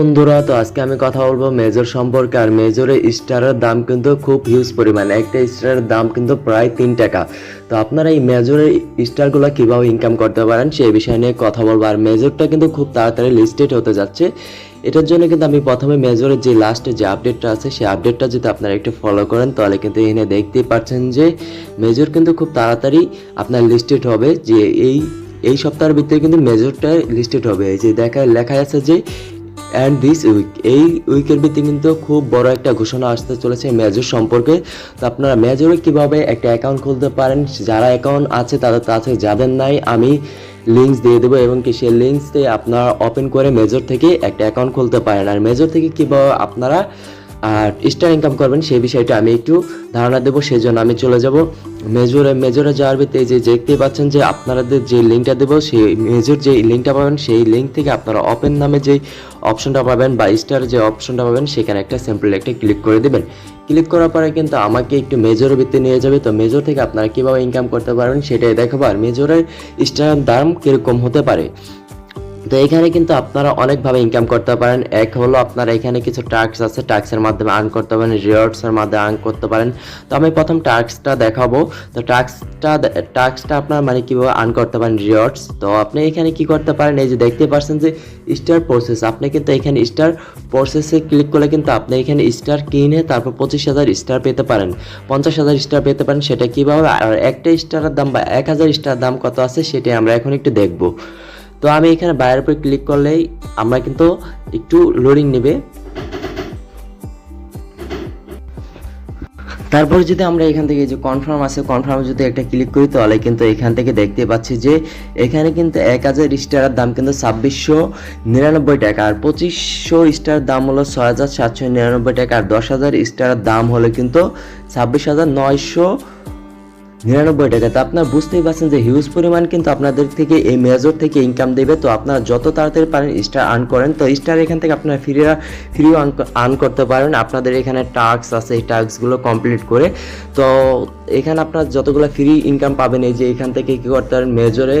বন্ধুরা, তো আজকে আমি কথা বলব মেজর সম্পর্কে। আর মেজরের স্টারের দাম কিন্তু খুব হিউজ পরিমাণ। একটা স্টারের দাম কিন্তু প্রায় তিন টাকা। তো আপনারা এই মেজরের স্টারগুলো কীভাবে ইনকাম করতে পারেন সেই বিষয় নিয়ে কথা বলব। আর মেজরটা কিন্তু খুব তাড়াতাড়ি লিস্টেড হতে যাচ্ছে। এটার জন্য কিন্তু আমি প্রথমে মেজরের যে লাস্টে যে আপডেটটা আছে, সেই আপডেটটা যদি আপনারা একটু ফলো করেন, তাহলে কিন্তু এখানে দেখতেই পাচ্ছেন যে মেজর কিন্তু খুব তাড়াতাড়ি আপনার লিস্টেড হবে। যে এই এই সপ্তাহের ভিতরে কিন্তু মেজরটা লিস্টেড হবে। এই যে দেখা লেখা আছে যে অ্যান্ড দিস উইক এই উইকের ভিত্তি কিন্তু খুব বড় একটা ঘোষণা আসতে চলেছে মেজর সম্পর্কে। তো আপনারা মেজরে কীভাবে একটা অ্যাকাউন্ট খুলতে পারেন, যারা অ্যাকাউন্ট আছে তাদের কাছে যাবেন নাই, আমি লিঙ্কস দিয়ে দেবো এবং কি সেই লিঙ্কসতে আপনারা ওপেন করে মেজর থেকে একটা অ্যাকাউন্ট খুলতে পারেন। আর মেজর থেকে কীভাবে আপনারা আর স্টার ইনকাম করবেন, সেই বিষয়টা আমি একটু ধারণা দেবো সেই জন্য আমি চলে যাব মেজরে মেজরে যাওয়ার ভিতরে যে দেখতে পাচ্ছেন যে আপনাদের যে লিঙ্কটা দেবো, সেই মেজর যে লিঙ্কটা পাবেন, সেই লিঙ্ক থেকে আপনারা ওপেন নামে যে অপশনটা পাবেন বা স্টার যে অপশনটা পাবেন, সেখানে একটা সিম্পল একটা ক্লিক করে দেবেন। ক্লিক করার পরে কিন্তু আমাকে একটু মেজরের ভিত্তি নিয়ে যাবে, তো মেজর থেকে আপনারা কীভাবে ইনকাম করতে পারবেন, সেটাই দেখাবো। আর মেজরের স্টারের দাম কীরকম হতে পারে? তো এখানে কিন্তু আপনারা অনেকভাবে ইনকাম করতে পারেন। এক হলো আপনারা এখানে কিছু টাস্ক আছে টাস্কের মাধ্যমে আর্ন করতে পারেন রিওয়ার্ডসের মাধ্যমে আর্ন করতে পারেন। তো আমি প্রথম টাস্কটা দেখাবো। তো টাস্কটা টাস্কটা আপনার মানে কীভাবে আর্ন করতে পারেন রিওয়ার্ডস তো আপনি এখানে কি করতে পারেন, এই যে দেখতে পাচ্ছেন যে স্টার প্রসেস আপনি কিন্তু এখানে স্টার প্রসেসে ক্লিক করলে কিন্তু আপনি এখানে স্টার কিনে তারপর পঁচিশ হাজার স্টার পেতে পারেন। পঞ্চাশ হাজার স্টার পেতে পারেন, সেটা কীভাবে? আর একটা স্টারের দাম বা এক হাজার স্টার দাম কত আছে, সেটাই আমরা এখন একটু দেখব। তো আমি এখানে বাইরের উপরে ক্লিক করলেই আমরা কিন্তু একটু লোডিং নেবে। তারপর যদি আমরা এখান থেকে যে কনফার্ম আছে কনফার্ম যদি একটা ক্লিক করি, তাহলে কিন্তু এখান থেকে দেখতে পাচ্ছি যে এখানে কিন্তু এক হাজার স্টারের দাম কিন্তু ছাব্বিশশো নিরানব্বই টাকা, আর পঁচিশশো স্টার দাম হলো ছয় হাজার সাতশো নিরানব্বই টাকা, আর দশ হাজার স্টারের দাম হলো কিন্তু ছাব্বিশ হাজার নয়শো নিরানব্বই টাকা তো আপনার বুঝতেই পারছেন যে হিউজ পরিমাণ কিন্তু আপনাদের থেকে এই মেজর থেকে ইনকাম দেবে। তো আপনারা যত তাড়াতাড়ি পারেন স্টার আর্ন করেন। তো স্টার এখান থেকে আপনারা ফ্রি ফ্রিও আর্ন করতে পারেন। আপনাদের এখানে টাস্ক আছে, এই টাস্কগুলো কমপ্লিট করে। তো এখানে আপনার যতগুলো ফ্রি ইনকাম পাবেন, এই যে এখান থেকে কী করতে পারেন মেজরে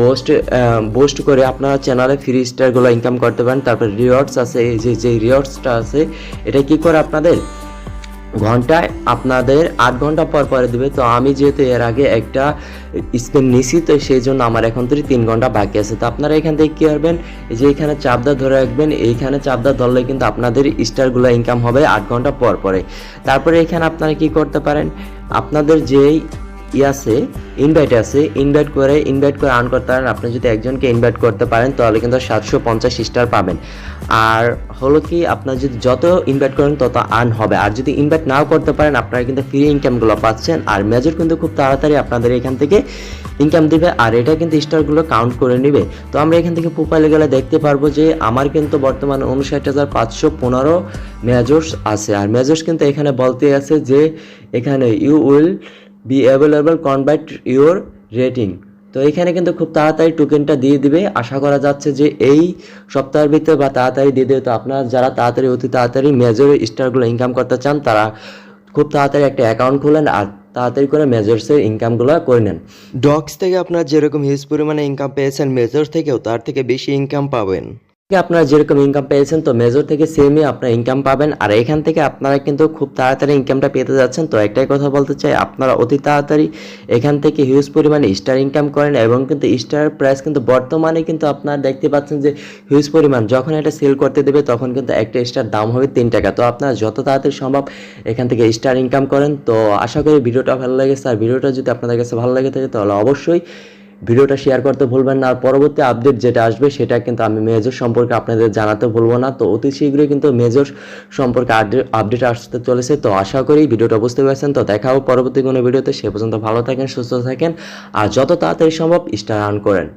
বোস্ট বোস্ট করে আপনারা চ্যানেলে ফ্রি স্টারগুলো ইনকাম করতে পারেন। তারপর রিওয়ার্ডস আছে, এই যে যে রিওয়ার্ডসটা আছে, এটা কি করে আপনাদের? ঘন্টায় আপনাদের আট ঘণ্টা পর পরে দেবে। তো আমি যেহেতু এর আগে একটা স্পেন নিছি, তো সেই জন্য আমার এখন থেকে তিন ঘণ্টা বাকি আছে। তো আপনারা এখান থেকে কী করবেন? যে এখানে চাপদা ধরে রাখবেন, এইখানে চাপদা ধরলে কিন্তু আপনাদের স্টারগুলো ইনকাম হবে আট ঘণ্টা পর পরে। তারপরে এখানে আপনারা কি করতে পারেন? আপনাদের যেই ই আছে ইনভাইট আছে ইনভাইট করে ইনভাইট করে আর্ন করতে পারেন। আপনি যদি একজনকে ইনভাইট করতে পারেন, তাহলে কিন্তু সাতশো পঞ্চাশ স্টার পাবেন। আর হলো কি, আপনার যদি যত ইনভাইট করেন, তত আর্ন হবে। আর যদি ইনভাইট নাও করতে পারেন, আপনারা কিন্তু ফ্রি ইনকামগুলো পাচ্ছেন। আর মেজর কিন্তু খুব তাড়াতাড়ি আপনাদের এখান থেকে ইনকাম দিবে, আর এটা কিন্তু স্টারগুলো কাউন্ট করে নেবে। তো আমরা এখান থেকে প্রোফাইলে গেলে দেখতে পারব যে, আমার কিন্তু বর্তমানে উনষাট হাজার পাঁচশো পনেরো মেজর্স আছে। আর মেজর্স কিন্তু এখানে বলতে আছে যে, এখানে you will be available convert your rating তো এখানে কিন্তু খুব তাড়াতাড়ি টোকেনটা দিয়ে দিবে। আশা করা যাচ্ছে যে এই সপ্তাহের ভিতরে বা তাড়াতাড়ি দিয়ে দেবে তো আপনারা যারা তাড়াতাড়ি, অতি তাড়াতাড়ি মেজর স্টারগুলো ইনকাম করতে চান, তারা খুব তাড়াতাড়ি একটা অ্যাকাউন্ট খোলেন আর তাড়াতাড়ি করে মেজর্সের ইনকামগুলো করে নেন। ডক্স থেকে আপনারা যেরকম হিউজ পরিমাণে ইনকাম পেয়েছেন মেজর থেকেও তার থেকে বেশি ইনকাম পাবেন। আপনারা যেরকম ইনকাম পেয়েছেন, তো মেজর থেকে সেমই আপনারা ইনকাম পাবেন। আর এখান থেকে আপনারা কিন্তু খুব তাড়াতাড়ি ইনকামটা পেতে যাচ্ছেন। তো একটাই কথা বলতে চাই, আপনারা অতি তাড়াতাড়ি এখান থেকে হিউজ পরিমাণে স্টার ইনকাম করেন এবং কিন্তু স্টার প্রাইস কিন্তু বর্তমানে কিন্তু আপনারা দেখতে পাচ্ছেন যে হিউজ পরিমাণ। যখন এটা সেল করতে দেবে, তখন কিন্তু একটা স্টার দাম হবে তিন টাকা। তো আপনারা যত তাড়াতাড়ি সম্ভব এখান থেকে স্টার ইনকাম করেন। তো আশা করি ভিডিওটা ভালো লেগেছে। আর ভিডিওটা যদি আপনাদের কাছে ভালো লেগে থাকে, তাহলে অবশ্যই ভিডিওটা শেয়ার করতে ভুলবেন না। আর পরবর্তী আপডেট যেটা আসবে, সেটা কিন্তু আমি মেজর সম্পর্কে আপনাদের জানাতে ভুলবো না। তো অতি শীঘ্রই কিন্তু মেজর সম্পর্কে আপডেট আসতে চলেছে। তো আশা করি ভিডিওটা বুঝতে পারছেন। তো দেখা হোক পরবর্তী কোনো ভিডিওতে। সে পর্যন্ত ভালো থাকেন, সুস্থ থাকেন। আর যত তাড়াতাড়ি সম্ভব স্টার আর্ন করেন।